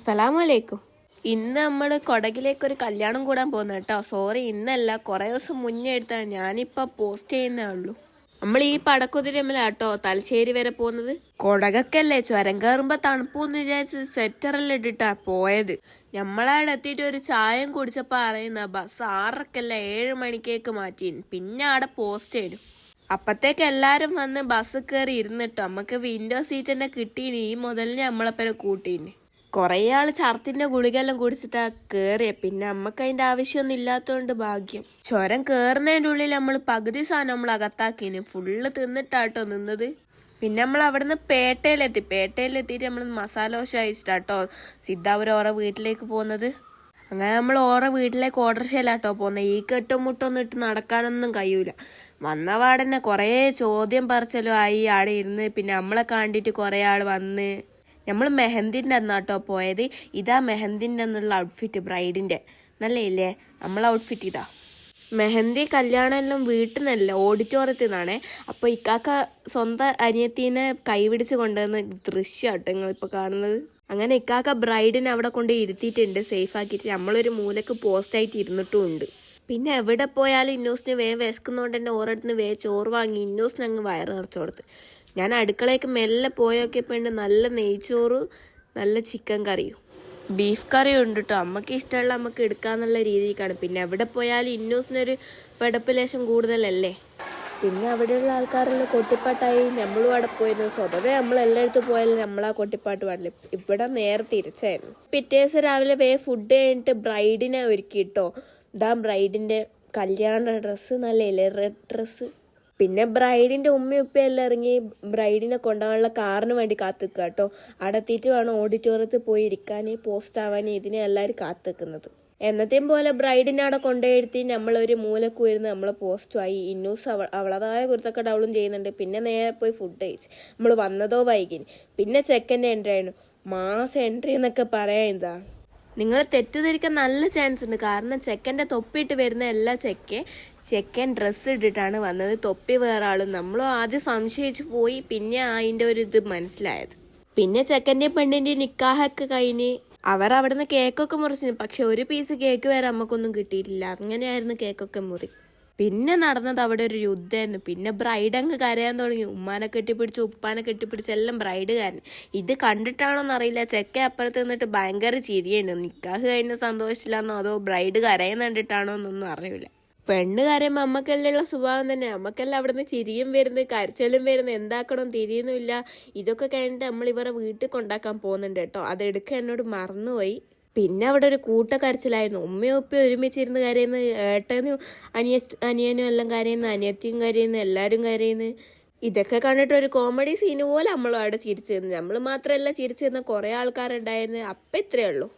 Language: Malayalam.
അസ്സലാമലൈക്കും. ഇന്ന് നമ്മൾ കൊടകിലേക്ക് ഒരു കല്യാണം കൂടാൻ പോകുന്ന കേട്ടോ. സോറി ഇന്നല്ല. കുറേ ദിവസം മുന്നേ എടുത്താണ്. ഞാനിപ്പോൾ പോസ്റ്റ് ചെയ്യുന്നേ ഉള്ളൂ. നമ്മൾ ഈ പടക്കുതിരമ്മലാട്ടോ തലശ്ശേരി വരെ പോകുന്നത്. കൊടകക്കല്ലേ ചുരം കയറുമ്പോൾ തണുപ്പെന്ന് വിചാരിച്ച് സ്വെറ്ററെല്ലാം ഇട്ടിട്ടാ പോയത്. നമ്മളവിടെ എത്തിയിട്ട് ഒരു ചായം കുടിച്ചപ്പോൾ അറിയുന്ന ബസ് ആറരക്കല്ല ഏഴ് മണിക്കേക്ക് മാറ്റി പിന്നെ അവിടെ പോസ്റ്റ് ചെയ്തു അപ്പത്തേക്ക് എല്ലാരും വന്ന് ബസ് കയറി ഇരുന്നിട്ടോ. നമുക്ക് വിൻഡോ സീറ്റ് തന്നെ കിട്ടീനി. ഈ മുതലിനെ നമ്മളപ്പനെ കൂട്ടീന്. കുറേ ആൾ ചർത്തിന്റെ ഗുളികെല്ലാം കുടിച്ചിട്ടാ കയറിയ പിന്നെ നമുക്ക് അതിന്റെ ആവശ്യമൊന്നും ഇല്ലാത്തതുകൊണ്ട് ഭാഗ്യം. ചുരം കയറുന്നതിന്റെ ഉള്ളിൽ നമ്മൾ പകുതി സാധനം നമ്മൾ അകത്താക്കിന്. ഫുള്ള് തിന്നിട്ടാട്ടോ നിന്നത്. പിന്നെ നമ്മൾ അവിടുന്ന് പേട്ടയിലെത്തി. പേട്ടയിലെത്തിയിട്ട് നമ്മൾ മസാല ദോശ കഴിച്ചിട്ടാട്ടോ സിദ്ധാപുരം ഓരോ വീട്ടിലേക്ക് പോകുന്നത് അങ്ങനെ നമ്മൾ ഓരോ വീട്ടിലേക്ക് ഓർഡർ ചെയ്യലാട്ടോ പോകുന്നത് ഈ കെട്ടും മുട്ടൊന്നും ഇട്ട് നടക്കാനൊന്നും കഴിയൂല. വന്ന പാടന്നെ കുറേ ചോദ്യം പറിച്ചലും ആയി ആടെ ഇരുന്ന്. പിന്നെ നമ്മളെ കണ്ടിട്ട് കുറേ ആൾ വന്ന് നമ്മൾ മെഹന്തിന്റെ അന്നാട്ടോ പോയത്. ഇതാ മെഹന്തിന്റെ എന്നുള്ള ഔട്ട്ഫിറ്റ് ബ്രൈഡിന്റെ നല്ലയില്ലേ? നമ്മൾ ഔട്ട്ഫിറ്റ് ഇതാ. മെഹന്തി കല്യാണം എല്ലാം വീട്ടിൽ നിന്നല്ല ഓഡിറ്റോറിയത്തിൽ നിന്നാണ്. അപ്പോൾ ഇക്കാക്ക സ്വന്തം അനിയത്തീനെ കൈപിടിച്ച് കൊണ്ടുവന്ന ദൃശ്യമാട്ടോ നിങ്ങളിപ്പോൾ കാണുന്നത്. അങ്ങനെ ഇക്കാക്ക ബ്രൈഡിനെ അവിടെ കൊണ്ട് ഇരുത്തിയിട്ടുണ്ട് സേഫ് ആക്കിയിട്ട്. നമ്മളൊരു മൂലക്ക് പോസ്റ്റായിട്ട് ഇരുന്നിട്ടും ഉണ്ട്. പിന്നെ എവിടെ പോയാലും ഇന്നൂസിന് വേ വിശക്കുന്നതുകൊണ്ട് തന്നെ ഓരോരുത്തന്ന് വേ ചോറ് വാങ്ങി ഇന്നൂസിന് അങ്ങ് വയറ് നിറച്ചു കൊടുത്ത്. ഞാൻ അടുക്കളയ്ക്ക് മെല്ലെ പോയൊക്കെ ഉണ്ട് നല്ല നെയ്ച്ചോറ് നല്ല ചിക്കൻ കറിയും. ബീഫ് കറി ഉണ്ട് കേട്ടോ അമ്മയ്ക്ക് ഇഷ്ടമുള്ള നമുക്ക് എടുക്കാന്നുള്ള രീതിക്കാണ്. പിന്നെ എവിടെ പോയാലും ഇന്നൂസിനൊരു പടപ്പ് ലേശം കൂടുതലല്ലേ? പിന്നെ അവിടെയുള്ള ആൾക്കാരെല്ലാം കൊട്ടിപ്പാട്ടായി. നമ്മളും അവിടെ പോയിരുന്നു. സ്വതവേ നമ്മൾ എല്ലായിടത്തും പോയാലും നമ്മളാ കൊട്ടിപ്പാട്ട് പാടില്ല ഇവിടെ നേരെ തിരിച്ചായിരുന്നു. പിറ്റേ ദിവസം രാവിലെ വേ ഫുഡ് കഴിഞ്ഞിട്ട് ബ്രൈഡിനെ ഒരുക്കി കേട്ടോ ഇതാ ബ്രൈഡിന്റെ കല്യാണ ഡ്രസ്സ് നല്ല റെഡ് ഡ്രസ്സ് പിന്നെ ബ്രൈഡിന്റെ ഉമ്മയും ഉപ്പയും എല്ലാം ഇറങ്ങി ബ്രൈഡിനെ കൊണ്ടുപോകാനുള്ള കാറിന് വേണ്ടി കാത്തുക്കുക കേട്ടോ. അടത്തിയിട്ട് വേണം ഓഡിറ്റോറിയത്തിൽ പോയി ഇരിക്കാൻ പോസ്റ്റ് ആവാൻ ഇതിനെ എല്ലാവരും കാത്തുക്കുന്നത്. എന്നത്തെയും പോലെ ബ്രൈഡിനെ അവിടെ കൊണ്ടുപോയിരുത്തി നമ്മളൊരു മൂലക്കു വരുന്ന നമ്മളെ പോസ്റ്റുമായി ഇന്നൂസ് അവ അവളതായ കുരുത്തക്കട അവളും ചെയ്യുന്നുണ്ട്. പിന്നെ നേരെ പോയി ഫുഡ് കഴിച്ച്. നമ്മൾ വന്നതോ വൈകിന്. പിന്നെ ചെക്കന്റെ എൻട്രി ആയിരുന്നു. മാസം എൻട്രി എന്നൊക്കെ പറയാൻ എന്താ? നിങ്ങൾ തെറ്റിദ്ധരിക്കാൻ നല്ല ചാൻസ് ഉണ്ട്. കാരണം ചെക്കന്റെ തൊപ്പിയിട്ട് വരുന്ന എല്ലാ ചെക്കെ ചെക്കൻ ഡ്രസ്സ് ഇട്ടിട്ടാണ് വന്നത്. തൊപ്പി വേറെ ആളും. നമ്മളും ആദ്യം സംശയിച്ചു പോയി. പിന്നെ അതിന്റെ ഒരു ഇത് മനസ്സിലായത്. പിന്നെ ചെക്കന്റെ പെണ്ണിന്റെ നിക്കാഹൊക്കെ കഴിഞ്ഞ് അവർ അവിടുന്ന് കേക്കൊക്കെ മുറിച്ചിരുന്നു. പക്ഷെ ഒരു പീസ് കേക്ക് വരെ നമുക്കൊന്നും കിട്ടിയിട്ടില്ല. അങ്ങനെയായിരുന്നു കേക്കൊക്കെ മുറി. പിന്നെ നടന്നത് അവിടെ ഒരു യുദ്ധമായിരുന്നു. പിന്നെ ബ്രൈഡ് അങ്ങ് കരയാൻ തുടങ്ങി. ഉമ്മാനെ കെട്ടിപ്പിടിച്ച് ഉപ്പാനെ കെട്ടിപ്പിടിച്ച് എല്ലാം ബ്രൈഡ് കരഞ്ഞു ഇത് കണ്ടിട്ടാണോന്ന് അറിയില്ല. ചെക്ക അപ്പുറത്ത് നിന്നിട്ട് ഭയങ്കര ചിരിയായിരുന്നു. നിക്കാഹ് കഴിഞ്ഞ സന്തോഷിച്ചില്ലാന്നോ അതോ ബ്രൈഡ് കരയുന്ന കണ്ടിട്ടാണോ എന്നൊന്നും അറിയില്ല. പെണ്ണ് കരയുമ്പോൾ അമ്മക്കെല്ലാം സ്വഭാവം തന്നെ. അമ്മക്കെല്ലാം അവിടുന്ന് ചിരിയും വരുന്നത് കരച്ചിലും വരുന്നത് എന്താക്കണം തിരിയുന്നുമില്ല. ഇതൊക്കെ കഴിഞ്ഞിട്ട് നമ്മൾ ഇവരെ വീട്ടിൽ കൊണ്ടാക്കാൻ പോകുന്നുണ്ട് കേട്ടോ. അതെടുക്കാൻ എന്നോട് മറന്നുപോയി. പിന്നെ അവിടെ ഒരു കൂട്ട കരച്ചിലായിരുന്നു ഉമ്മയും ഉപ്പയും ഒരുമിച്ചിരുന്ന് കരയുന്ന ഏട്ടനും അനിയ അനിയനും എല്ലാം കരയുന്നു അനിയത്തിയും കരയുന്നു എല്ലാവരും കരയുന്നു. ഇതൊക്കെ കണ്ടിട്ട് ഒരു കോമഡി സീന് പോലെ നമ്മളും അവിടെ ചിരിച്ചു നമ്മൾ മാത്രമല്ല ചിരിച്ചു നിന്ന കുറേ ആൾക്കാരുണ്ടായിരുന്നു. അപ്പം ഇത്രയേ ഉള്ളൂ.